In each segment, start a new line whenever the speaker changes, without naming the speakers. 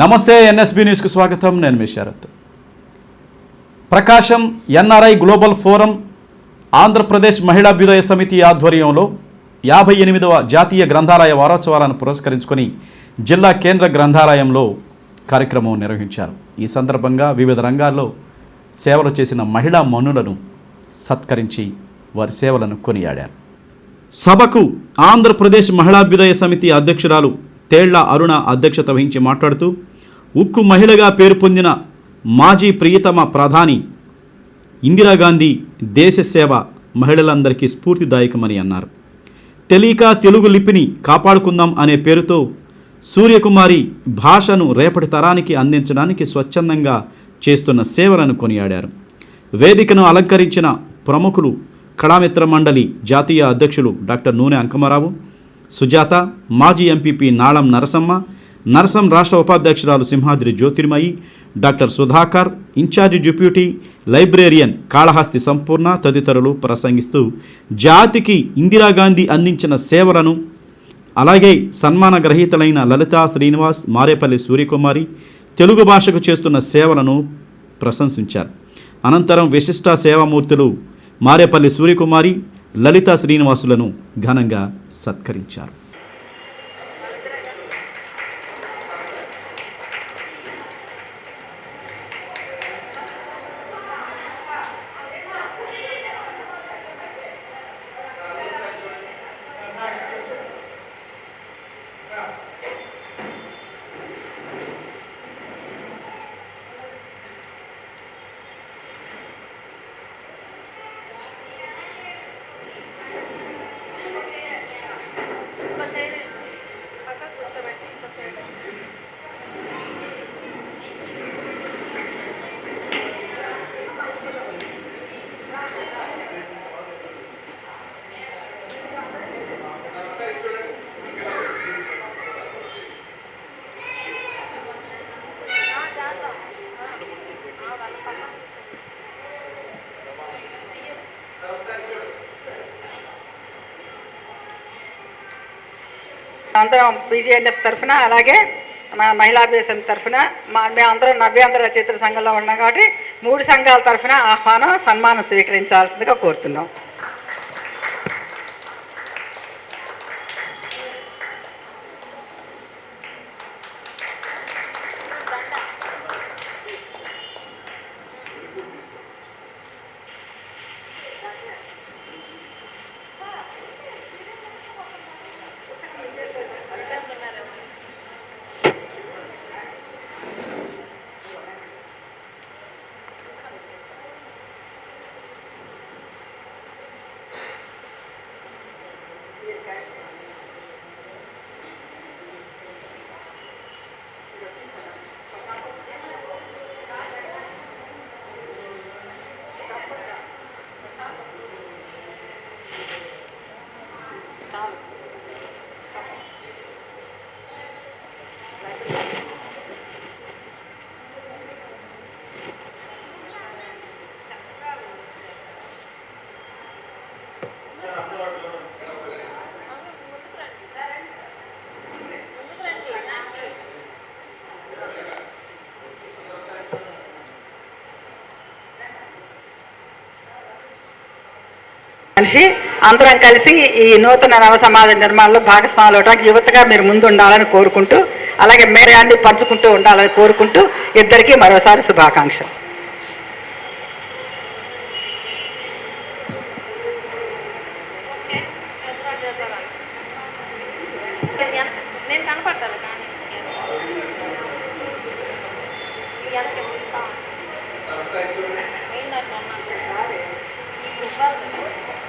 నమస్తే ఎన్ఎస్బి న్యూస్కు స్వాగతం. నేను మీ Sarath. Prakasam NRI global forum Andhra Pradesh Mahilabhyudaya Samiti ఆధ్వర్యంలో యాభై ఎనిమిదవ జాతీయ గ్రంథాలయ వారోత్సవాలను పురస్కరించుకొని జిల్లా కేంద్ర గ్రంథాలయంలో కార్యక్రమం నిర్వహించారు. ఈ సందర్భంగా వివిధ రంగాల్లో సేవలు చేసిన మహిళా మనులను సత్కరించి వారి సేవలను కొనియాడారు. సభకు ఆంధ్రప్రదేశ్ మహిళాభ్యుదయ సమితి అధ్యక్షురాలు తేళ్ళ అరుణ అధ్యక్షత వహించి మాట్లాడుతూ ఉక్కు మహిళగా పేరు పొందిన మాజీ ప్రియతమ ప్రధాని ఇందిరాగాంధీ దేశ సేవ మహిళలందరికీ స్ఫూర్తిదాయకమని అన్నారు. తెలియక తెలుగు లిపిని కాపాడుకుందాం అనే పేరుతో సూర్యకుమారి భాషను రేపటి తరానికి అందించడానికి స్వచ్ఛందంగా చేస్తున్న సేవలను కొనియాడారు. వేదికను అలంకరించిన ప్రముఖులు కళామిత్ర మండలి జాతీయ అధ్యక్షులు డాక్టర్ నూనె అంకమరావు సుజాత మాజీ ఎంపీపీ నాళం నరసమ్మ నరసం రాష్ట్ర ఉపాధ్యక్షురాలు Simhadri Jyothirmayi doctor Sudhakar in charge deputy librarian Kalahasti Sampurna తదితరులు ప్రసంగిస్తూ జాతికి ఇందిరాగాంధీ అందించిన సేవలను అలాగే సన్మాన గ్రహీతలైన లలితా శ్రీనివాస్ మారేపల్లి సూర్యకుమారి తెలుగు భాషకు చేస్తున్న సేవలను ప్రశంసించారు. అనంతరం విశిష్ట సేవామూర్తులు మారేపల్లి సూర్యకుమారి లలితా శ్రీనివాసులను ఘనంగా సత్కరించారు.
అందరం బీజేఎన్ఎఫ్ తరఫున అలాగే మా మహిళా దేశం తరఫున మా మేమందరం నవ్యాంధ్ర చిత్ర సంఘంలో ఉన్నాం కాబట్టి మూడు సంఘాల తరఫున ఆహ్వానం సన్మానం స్వీకరించాల్సిందిగా కోరుతున్నాం. solid. మనిషి అందరం కలిసి ఈ నూతన నవ సమాజ నిర్మాణంలో భాగస్వాములు అవడానికి యువతగా మీరు ముందు ఉండాలని కోరుకుంటూ అలాగే మేరాన్ని పంచుకుంటూ ఉండాలని కోరుకుంటూ ఇద్దరికీ మరోసారి శుభాకాంక్షలు
Thank you.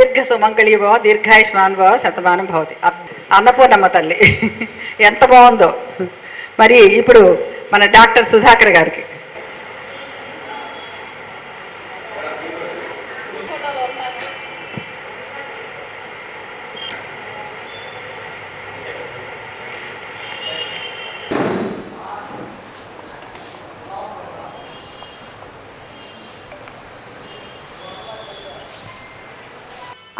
దీర్ఘ సుమంగళి భవ దీర్ఘాయుష్మాన్ భవ శతమానం భవతి. అన్నపూర్ణమ్మ తల్లి. ఎంత బాగుందో. మరి ఇప్పుడు మన డాక్టర్ సుధాకర్ గారికి.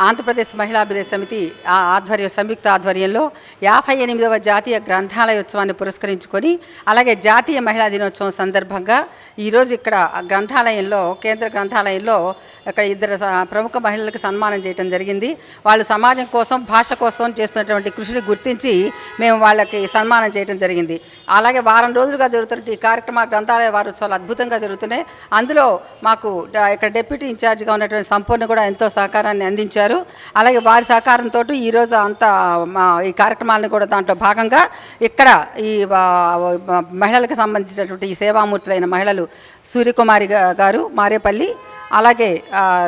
ఆంధ్రప్రదేశ్ మహిళాభివృద్ధి సమితి ఆ ఆధ్వర్య సంయుక్త ఆధ్వర్యంలో యాభై ఎనిమిదవ జాతీయ గ్రంథాలయోత్సవాన్ని పురస్కరించుకొని అలాగే జాతీయ మహిళా దినోత్సవం సందర్భంగా ఈరోజు ఇక్కడ గ్రంథాలయంలో కేంద్ర గ్రంథాలయంలో ఇక్కడ ఇద్దరు ప్రముఖ మహిళలకు సన్మానం చేయడం జరిగింది. వాళ్ళు సమాజం కోసం భాష కోసం చేస్తున్నటువంటి కృషిని గుర్తించి మేము వాళ్ళకి సన్మానం చేయడం జరిగింది. అలాగే వారం రోజులుగా జరుగుతున్న ఈ కార్యక్రమ గ్రంథాలయ వారోత్సవాలు అద్భుతంగా జరుగుతున్నాయి. అందులో మాకు ఇక్కడ డెప్యూటీ ఇన్ఛార్జిగా ఉన్నటువంటి సంపూర్ణ కూడా ఎంతో సహకారాన్ని అందించారు. అలాగే వారి సహకారంతో ఈరోజు అంతా ఈ కార్యక్రమాలను కూడా దాంట్లో భాగంగా ఇక్కడ ఈ మహిళలకు సంబంధించినటువంటి ఈ సేవామూర్తులైన మహిళలు సూర్యకుమారి గారు మారేపల్లి అలాగే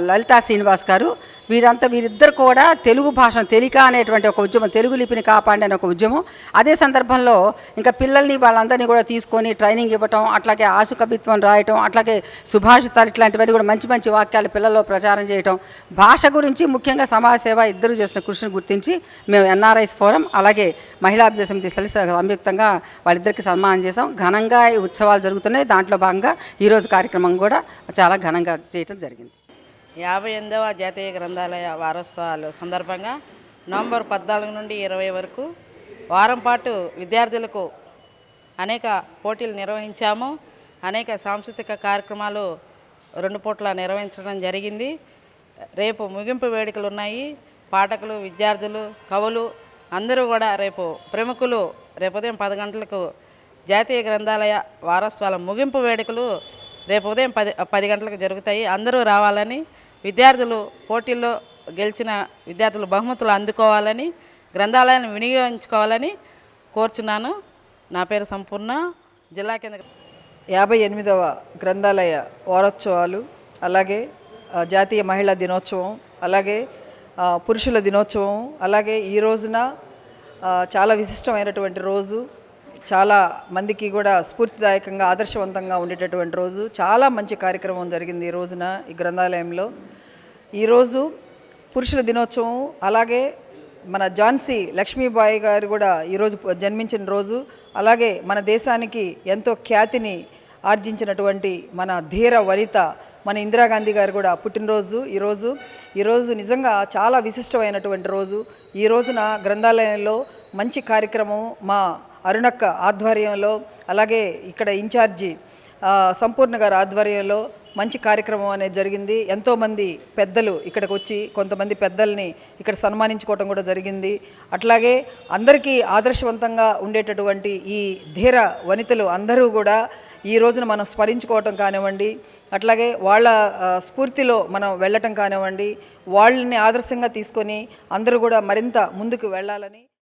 లలితా శ్రీనివాస్ గారు వీరంతా వీరిద్దరు కూడా తెలుగు భాషను తెలిక అనేటువంటి ఒక ఉద్యమం తెలుగు లిపిని కాపాడే ఒక ఉద్యమం. అదే సందర్భంలో ఇంకా పిల్లల్ని వాళ్ళందరినీ కూడా తీసుకొని ట్రైనింగ్ ఇవ్వటం అట్లాగే ఆశు కవిత్వం రాయటం అట్లాగే సుభాషితాలు ఇట్లాంటివన్నీ కూడా మంచి మంచి వాక్యాలు పిల్లల్లో ప్రచారం చేయటం. భాష గురించి ముఖ్యంగా సమాజ సేవ ఇద్దరు చేసిన కృషిని గుర్తించి మేము ఎన్ఆర్ఐస్ ఫోరం అలాగే మహిళాభివృద్ధి సమితి సంయుక్తంగా వాళ్ళిద్దరికి సన్మానం చేసాం ఘనంగా ఈ ఉత్సవాలు జరుగుతున్నాయి. దాంట్లో భాగంగా ఈరోజు కార్యక్రమం కూడా చాలా ఘనంగా చేయటం జరిగింది.
యాభై ఎనిమిదవ జాతీయ గ్రంథాలయ వారోత్సవాలు సందర్భంగా నవంబర్ పద్నాలుగు నుండి ఇరవై వరకు వారం పాటు విద్యార్థులకు అనేక పోటీలు నిర్వహించాము. అనేక సాంస్కృతిక కార్యక్రమాలు రెండు పూట్ల నిర్వహించడం జరిగింది. రేపు ముగింపు వేడుకలు ఉన్నాయి. పాఠకులు విద్యార్థులు కవులు అందరూ కూడా రేపు ప్రముఖులు రేపు ఉదయం పది గంటలకు జాతీయ గ్రంథాలయ వారోత్సవాల ముగింపు వేడుకలు రేపు ఉదయం పది పది గంటలకు జరుగుతాయి. అందరూ రావాలని విద్యార్థులు పోటీల్లో గెలిచిన విద్యార్థులు బహుమతులు అందుకోవాలని గ్రంథాలయాన్ని వినియోగించుకోవాలని కోరుచున్నాను. నా పేరు సంపూర్ణ. జిల్లా కేంద్ర
యాభై ఎనిమిదవ గ్రంథాలయ వారోత్సవాలు అలాగే జాతీయ మహిళా దినోత్సవం అలాగే పురుషుల దినోత్సవం అలాగే ఈ రోజున చాలా విశిష్టమైనటువంటి రోజు. చాలా మందికి కూడా స్ఫూర్తిదాయకంగా ఆదర్శవంతంగా ఉండేటటువంటి రోజు. చాలా మంచి కార్యక్రమం జరిగింది ఈ రోజున ఈ గ్రంథాలయంలో. ఈరోజు పురుషుల దినోత్సవం అలాగే మన ఝాన్సీ లక్ష్మీబాయి గారు కూడా ఈరోజు జన్మించిన రోజు. అలాగే మన దేశానికి ఎంతో ఖ్యాతిని ఆర్జించినటువంటి మన ధీర వనిత మన ఇందిరాగాంధీ గారు కూడా పుట్టినరోజు ఈరోజు ఈరోజు నిజంగా చాలా విశిష్టమైనటువంటి రోజు. ఈ రోజున గ్రంథాలయంలో మంచి కార్యక్రమం మా అరుణక్క ఆధ్వర్యంలో అలాగే ఇక్కడ ఇన్ఛార్జి సంపూర్ణ గారి ఆధ్వర్యంలో మంచి కార్యక్రమం అనేది జరిగింది. ఎంతోమంది పెద్దలు ఇక్కడికి వచ్చి కొంతమంది పెద్దల్ని ఇక్కడ సన్మానించుకోవటం కూడా జరిగింది. అట్లాగే అందరికీ ఆదర్శవంతంగా ఉండేటటువంటి ఈ ధీర వనితలు అందరూ కూడా ఈ రోజున మనం స్మరించుకోవటం కానివ్వండి అట్లాగే వాళ్ళ స్ఫూర్తిలో మనం వెళ్ళటం కానివ్వండి వాళ్ళని ఆదర్శంగా తీసుకొని అందరూ కూడా మరింత ముందుకు వెళ్ళాలని